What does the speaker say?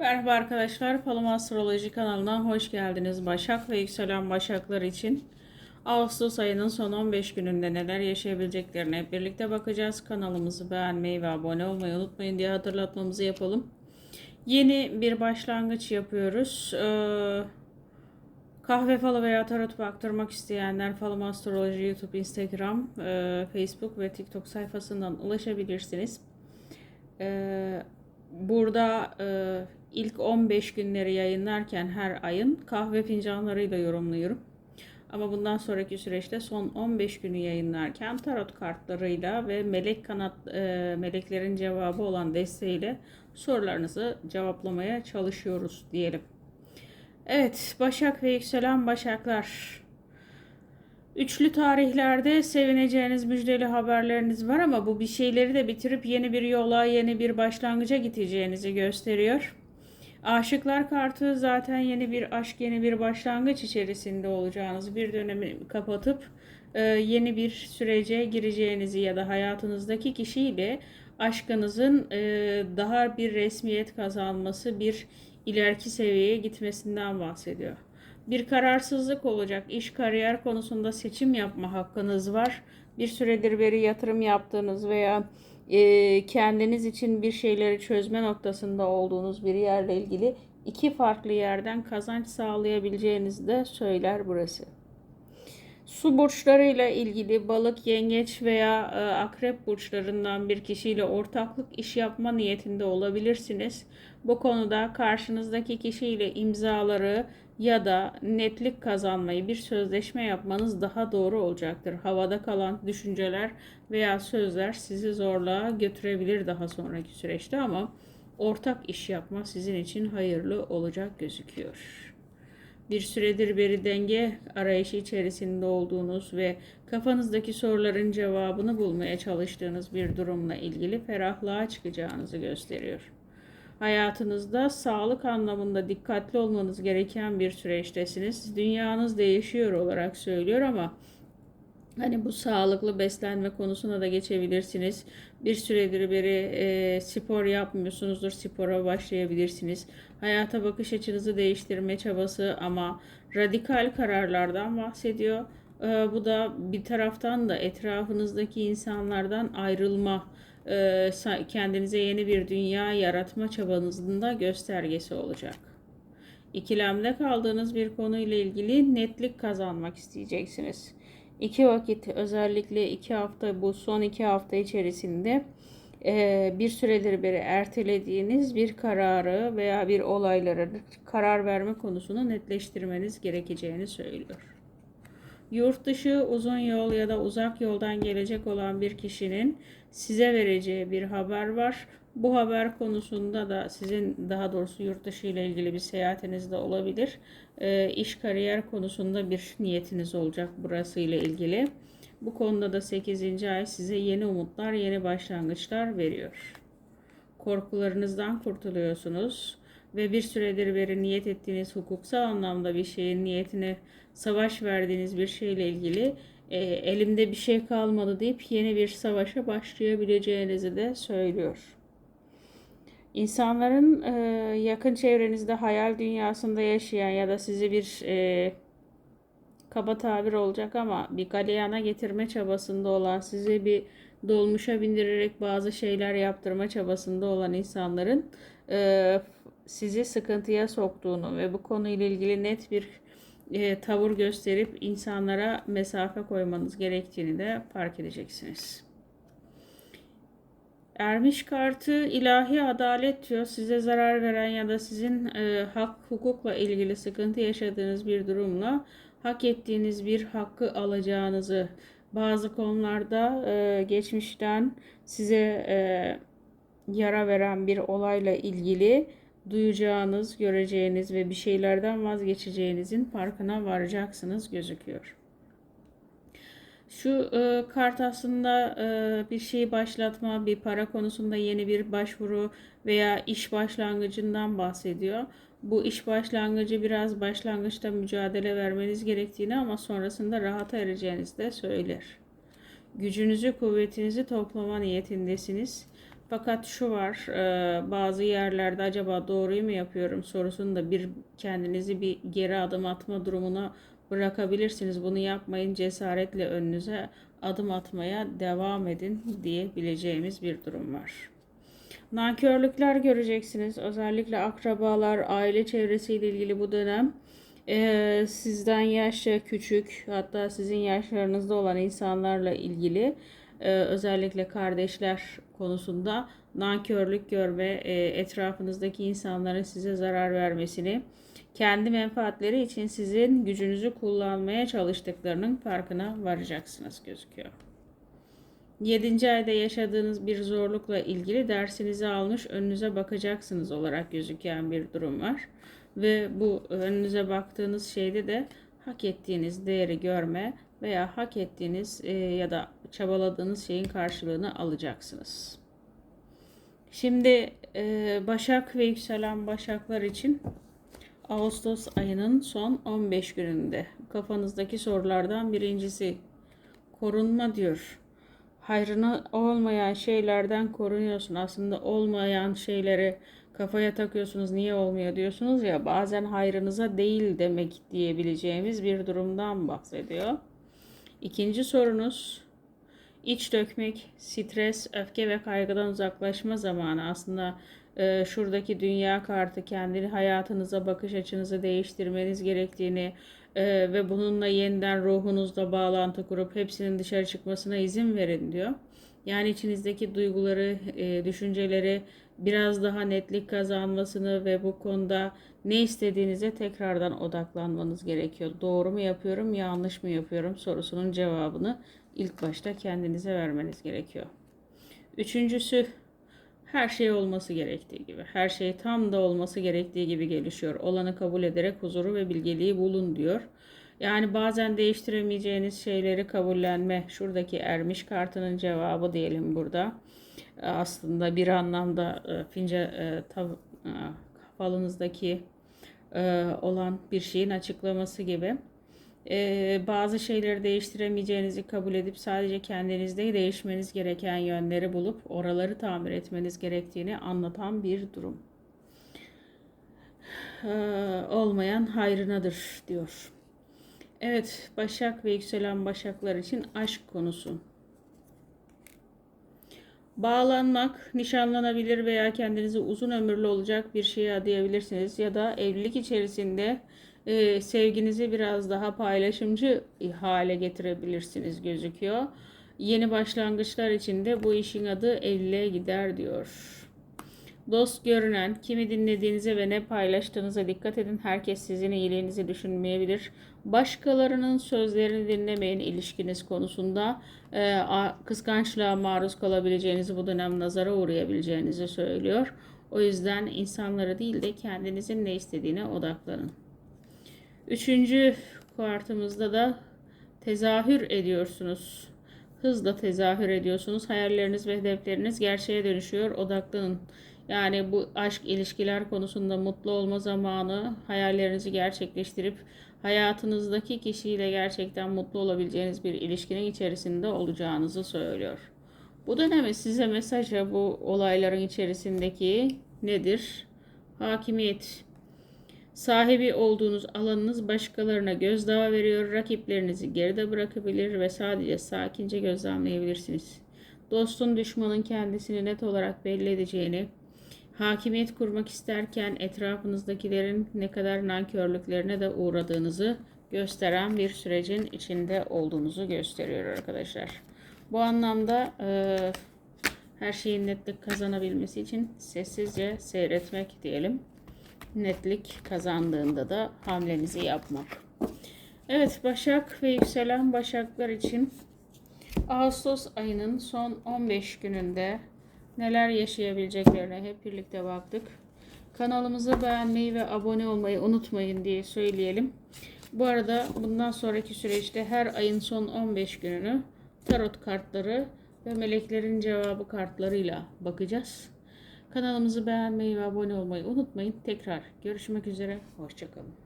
Merhaba arkadaşlar, Falım Astroloji kanalına hoş geldiniz. Başak ve yükselen Başaklar için Ağustos ayının son 15 gününde neler yaşayabileceklerine hep birlikte bakacağız. Kanalımızı beğenmeyi ve abone olmayı unutmayın diye hatırlatmamızı yapalım. Yeni bir başlangıç yapıyoruz. Ee, kahve falı veya tarot baktırmak isteyenler Falım Astroloji YouTube, Instagram, e, Facebook ve TikTok sayfasından ulaşabilirsiniz. Ee, burada e, ilk 15 günleri yayınlarken her ayın kahve fincanlarıyla yorumluyorum. Ama bundan sonraki süreçte son 15 günü yayınlarken tarot kartlarıyla ve melek kanat e, meleklerin cevabı olan desteğiyle sorularınızı cevaplamaya çalışıyoruz diyelim. Evet, Başak ve yükselen Başaklar. Üçlü tarihlerde sevineceğiniz müjdeli haberleriniz var ama bu bir şeyleri de bitirip yeni bir yola, yeni bir başlangıca gideceğinizi gösteriyor. Aşıklar kartı zaten yeni bir aşk, yeni bir başlangıç içerisinde olacağınız bir dönemi kapatıp e, yeni bir sürece gireceğinizi ya da hayatınızdaki kişiyle aşkınızın e, daha bir resmiyet kazanması, bir ileriki seviyeye gitmesinden bahsediyor. Bir kararsızlık olacak. İş kariyer konusunda seçim yapma hakkınız var. Bir süredir beri yatırım yaptığınız veya e, kendiniz için bir şeyleri çözme noktasında olduğunuz bir yerle ilgili iki farklı yerden kazanç sağlayabileceğinizi de söyler burası. Su burçlarıyla ilgili balık, yengeç veya e, akrep burçlarından bir kişiyle ortaklık iş yapma niyetinde olabilirsiniz. Bu konuda karşınızdaki kişiyle imzaları ya da netlik kazanmayı bir sözleşme yapmanız daha doğru olacaktır. Havada kalan düşünceler veya sözler sizi zorluğa götürebilir daha sonraki süreçte ama ortak iş yapma sizin için hayırlı olacak gözüküyor bir süredir beri denge arayışı içerisinde olduğunuz ve kafanızdaki soruların cevabını bulmaya çalıştığınız bir durumla ilgili ferahlığa çıkacağınızı gösteriyor. Hayatınızda sağlık anlamında dikkatli olmanız gereken bir süreçtesiniz. Dünyanız değişiyor olarak söylüyor ama Hani bu sağlıklı beslenme konusuna da geçebilirsiniz. Bir süredir beri e, spor yapmıyorsunuzdur, spora başlayabilirsiniz. Hayata bakış açınızı değiştirme çabası ama radikal kararlardan bahsediyor. E, bu da bir taraftan da etrafınızdaki insanlardan ayrılma, kendinize yeni bir dünya yaratma çabanızın da göstergesi olacak. İkilemde kaldığınız bir konuyla ilgili netlik kazanmak isteyeceksiniz iki vakit özellikle iki hafta bu son iki hafta içerisinde e, bir süredir beri ertelediğiniz bir kararı veya bir olaylara karar verme konusunu netleştirmeniz gerekeceğini söylüyor. Yurt dışı uzun yol ya da uzak yoldan gelecek olan bir kişinin size vereceği bir haber var. Bu haber konusunda da sizin daha doğrusu yurt dışı ile ilgili bir seyahatiniz de olabilir. E, iş kariyer konusunda bir niyetiniz olacak burası ile ilgili. Bu konuda da 8. ay size yeni umutlar, yeni başlangıçlar veriyor. Korkularınızdan kurtuluyorsunuz ve bir süredir beri niyet ettiğiniz hukuksal anlamda bir şeyin niyetine savaş verdiğiniz bir şeyle ilgili e, elimde bir şey kalmadı deyip yeni bir savaşa başlayabileceğinizi de söylüyor. İnsanların e, yakın çevrenizde hayal dünyasında yaşayan ya da sizi bir e, kaba tabir olacak ama bir galeyana getirme çabasında olan, sizi bir dolmuşa bindirerek bazı şeyler yaptırma çabasında olan insanların e, sizi sıkıntıya soktuğunu ve bu konuyla ilgili net bir e, tavır gösterip insanlara mesafe koymanız gerektiğini de fark edeceksiniz. Ermiş kartı ilahi adalet diyor. Size zarar veren ya da sizin e, hak hukukla ilgili sıkıntı yaşadığınız bir durumla hak ettiğiniz bir hakkı alacağınızı bazı konularda e, geçmişten size e, yara veren bir olayla ilgili duyacağınız, göreceğiniz ve bir şeylerden vazgeçeceğinizin farkına varacaksınız gözüküyor. Şu e, kart aslında e, bir şeyi başlatma, bir para konusunda yeni bir başvuru veya iş başlangıcından bahsediyor. Bu iş başlangıcı biraz başlangıçta mücadele vermeniz gerektiğini ama sonrasında rahata ereceğinizi de söyler. Gücünüzü, kuvvetinizi toplama niyetindesiniz. Fakat şu var, e, bazı yerlerde acaba doğruyu mu yapıyorum sorusunu da bir kendinizi bir geri adım atma durumuna bırakabilirsiniz. Bunu yapmayın, cesaretle önünüze adım atmaya devam edin diyebileceğimiz bir durum var. Nankörlükler göreceksiniz. Özellikle akrabalar, aile çevresiyle ilgili bu dönem e, sizden yaşça küçük hatta sizin yaşlarınızda olan insanlarla ilgili e, özellikle kardeşler konusunda nankörlük görme, e, etrafınızdaki insanların size zarar vermesini, kendi menfaatleri için sizin gücünüzü kullanmaya çalıştıklarının farkına varacaksınız gözüküyor. 7. ayda yaşadığınız bir zorlukla ilgili dersinizi almış önünüze bakacaksınız olarak gözüken bir durum var. Ve bu önünüze baktığınız şeyde de hak ettiğiniz değeri görme veya hak ettiğiniz e, ya da çabaladığınız şeyin karşılığını alacaksınız. Şimdi e, Başak ve yükselen Başaklar için Ağustos ayının son 15 gününde kafanızdaki sorulardan birincisi korunma diyor. Hayrına olmayan şeylerden korunuyorsun. Aslında olmayan şeyleri kafaya takıyorsunuz niye olmuyor diyorsunuz ya bazen hayrınıza değil demek diyebileceğimiz bir durumdan bahsediyor. İkinci sorunuz iç dökmek, stres, öfke ve kaygıdan uzaklaşma zamanı. Aslında e, şuradaki dünya kartı kendini hayatınıza bakış açınızı değiştirmeniz gerektiğini e, ve bununla yeniden ruhunuzla bağlantı kurup hepsinin dışarı çıkmasına izin verin diyor. Yani içinizdeki duyguları, e, düşünceleri biraz daha netlik kazanmasını ve bu konuda ne istediğinize tekrardan odaklanmanız gerekiyor. Doğru mu yapıyorum, yanlış mı yapıyorum sorusunun cevabını ilk başta kendinize vermeniz gerekiyor. Üçüncüsü her şey olması gerektiği gibi. Her şey tam da olması gerektiği gibi gelişiyor. Olanı kabul ederek huzuru ve bilgeliği bulun diyor. Yani bazen değiştiremeyeceğiniz şeyleri kabullenme. Şuradaki ermiş kartının cevabı diyelim burada. Aslında bir anlamda e, fince e, tav, e, e, olan bir şeyin açıklaması gibi. E, bazı şeyleri değiştiremeyeceğinizi kabul edip sadece kendinizde değişmeniz gereken yönleri bulup oraları tamir etmeniz gerektiğini anlatan bir durum. E, olmayan hayrınadır diyor. Evet, Başak ve yükselen Başaklar için aşk konusu. Bağlanmak, nişanlanabilir veya kendinizi uzun ömürlü olacak bir şeye adayabilirsiniz ya da evlilik içerisinde e, sevginizi biraz daha paylaşımcı hale getirebilirsiniz gözüküyor. Yeni başlangıçlar için de bu işin adı evliliğe gider diyor. Dost görünen, kimi dinlediğinize ve ne paylaştığınıza dikkat edin. Herkes sizin iyiliğinizi düşünmeyebilir. Başkalarının sözlerini dinlemeyin ilişkiniz konusunda. E, kıskançlığa maruz kalabileceğinizi, bu dönem nazara uğrayabileceğinizi söylüyor. O yüzden insanlara değil de kendinizin ne istediğine odaklanın. Üçüncü kuartımızda da tezahür ediyorsunuz. Hızla tezahür ediyorsunuz. Hayalleriniz ve hedefleriniz gerçeğe dönüşüyor. Odaklanın. Yani bu aşk ilişkiler konusunda mutlu olma zamanı hayallerinizi gerçekleştirip hayatınızdaki kişiyle gerçekten mutlu olabileceğiniz bir ilişkinin içerisinde olacağınızı söylüyor. Bu dönemi size mesajı bu olayların içerisindeki nedir? Hakimiyet. Sahibi olduğunuz alanınız başkalarına gözdağı veriyor. Rakiplerinizi geride bırakabilir ve sadece sakince gözlemleyebilirsiniz. Dostun düşmanın kendisini net olarak belli edeceğini, hakimiyet kurmak isterken etrafınızdakilerin ne kadar nankörlüklerine de uğradığınızı gösteren bir sürecin içinde olduğunuzu gösteriyor arkadaşlar. Bu anlamda e, her şeyin netlik kazanabilmesi için sessizce seyretmek diyelim. Netlik kazandığında da hamlenizi yapmak. Evet Başak ve yükselen Başaklar için Ağustos ayının son 15 gününde neler yaşayabileceklerine hep birlikte baktık. Kanalımızı beğenmeyi ve abone olmayı unutmayın diye söyleyelim. Bu arada bundan sonraki süreçte her ayın son 15 gününü tarot kartları ve meleklerin cevabı kartlarıyla bakacağız. Kanalımızı beğenmeyi ve abone olmayı unutmayın. Tekrar görüşmek üzere. Hoşçakalın.